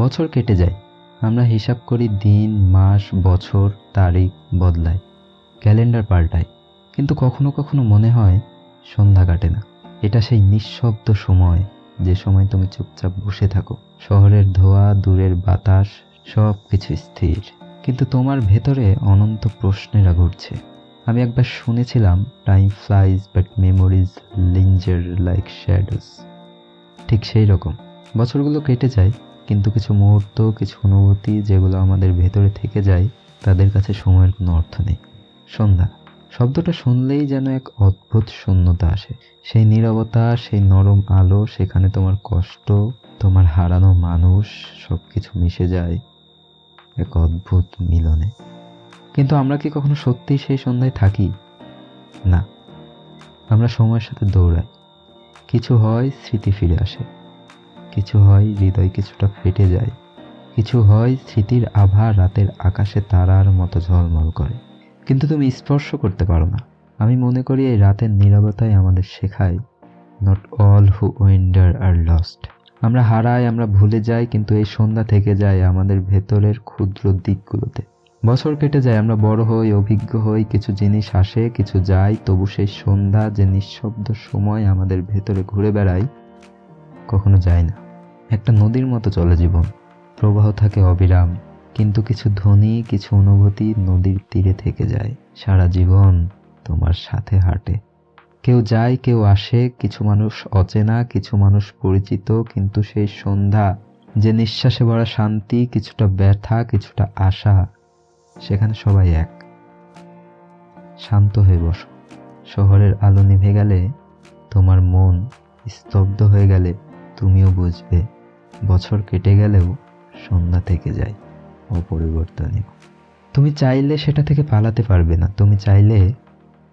বছর কেটে যায়। আমরা হিসাব করি দিন, মাস, বছর, তারিখ বদলায়, ক্যালেন্ডার পাল্টায়। কিন্তু কখনো কখনো মনে হয় সন্ধ্যা কাটে না। এটা সেই নিঃশব্দ সময়, যে সময় তুমি চুপচাপ বসে থাকো। শহরের ধোয়া, দূরের বাতাস সব কিছু স্থির। কিন্তু তোমার ভেতরে অনন্ত প্রশ্নেরা ঘুরছে আমি একবার শুনেছিলাম time flies but memories linger like shadows ঠিক সেই রকম। বছরগুলো কেটে যায় কিন্তু কিছু মুহূর্ত, কিছু অনুভূতি যেগুলো আমাদের ভেতরে থেকে যায়, তাদের কাছে সময়ের কোনো অর্থ নেই। সন্ধ্যা। শব্দটা শুনলেই যেন এক অদ্ভুত শূন্যতা আসে। সেই নীরবতা, সেই নরম আলো, সেখানে তোমার কষ্ট, তোমার হারানো মানুষ সব কিছু মিশে যায় এক অদ্ভুত মিলনে। কিন্তু আমরা কি কখনো সত্যিই সেই সন্ধ্যায় থাকি? না। আমরা সময়ের সাথে দৌড়াই। কিছু হয়, স্মৃতি ফিরে আসে। কিছু হয়, হৃদয় কিছুটা ফেটে যায়। কিছু হয়, স্মৃতির আভা রাতের আকাশে তারার মতো ঝলমল করে। কিন্তু তুমি স্পর্শ করতে পারো না। আমি মনে করি এই রাতের নীরবতাই আমাদের শেখায় not all who wander are lost আমরা হারাই, আমরা ভুলে যাই, কিন্তু এই সন্ধ্যা থেকে যায় আমাদের ভেতরের ক্ষুদ্র দিকগুলোতে। বছর কেটে যায়, আমরা বড় হই, অভিজ্ঞ হই, কিছু জিনিস আসে, কিছু যায়, তবু সেই সন্ধ্যা, যে নিঃশব্দ সময় আমাদের ভেতরে ঘুরে বেড়ায় কখনো যায় না। একটা নদীর মতো চলে জীবন প্রবাহ থাকে অবিরাম, কিন্তু কিছু ধ্বনি, কিছু অনুভূতি নদীর তীরে থেকে যায়। সারা জীবন তোমার সাথে হাঁটে। কেউ যায়, কেউ আসে, কিছু মানুষ অচেনা, কিছু মানুষ পরিচিত, কিন্তু সেই সন্ধ্যা, যে নিঃশ্বাসে ভরা শান্তি, কিছুটা ব্যথা, কিছুটা আশা, সেখানে সবাই এক। শান্ত হয়ে বসো। শহরের আলো নিভে গেলে তোমার মন স্তব্ধ হয়ে গেলে তুমিও বুঝবে, বছর কেটে গেলেও সন্ধ্যা থেকে যায় অপরিবর্তনীয় তুমি চাইলে সেটা থেকে পালাতে পারবে না, তুমি চাইলে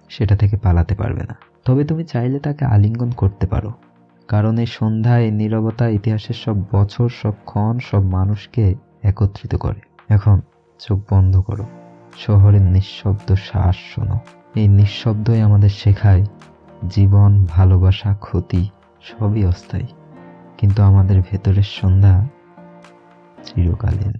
সেটা থেকে পালাতে পারবে না। তবে তুমি চাইলে তাকে আলিঙ্গন করতে পারো, কারণ এই সন্ধ্যা, এই নীরবতা ইতিহাসের সব বছর, সব ক্ষণ, সব মানুষকে একত্রিত করে। এখন চোখ বন্ধ করো, শহরের নিঃশব্দ শ্বাস শোনো। এই নিঃশব্দই আমাদের শেখায়, জীবন, ভালোবাসা, ক্ষতি সবই অস্থায়ী। কিন্তু আমাদের ভেতরের সন্ধ্যা চিরকালীন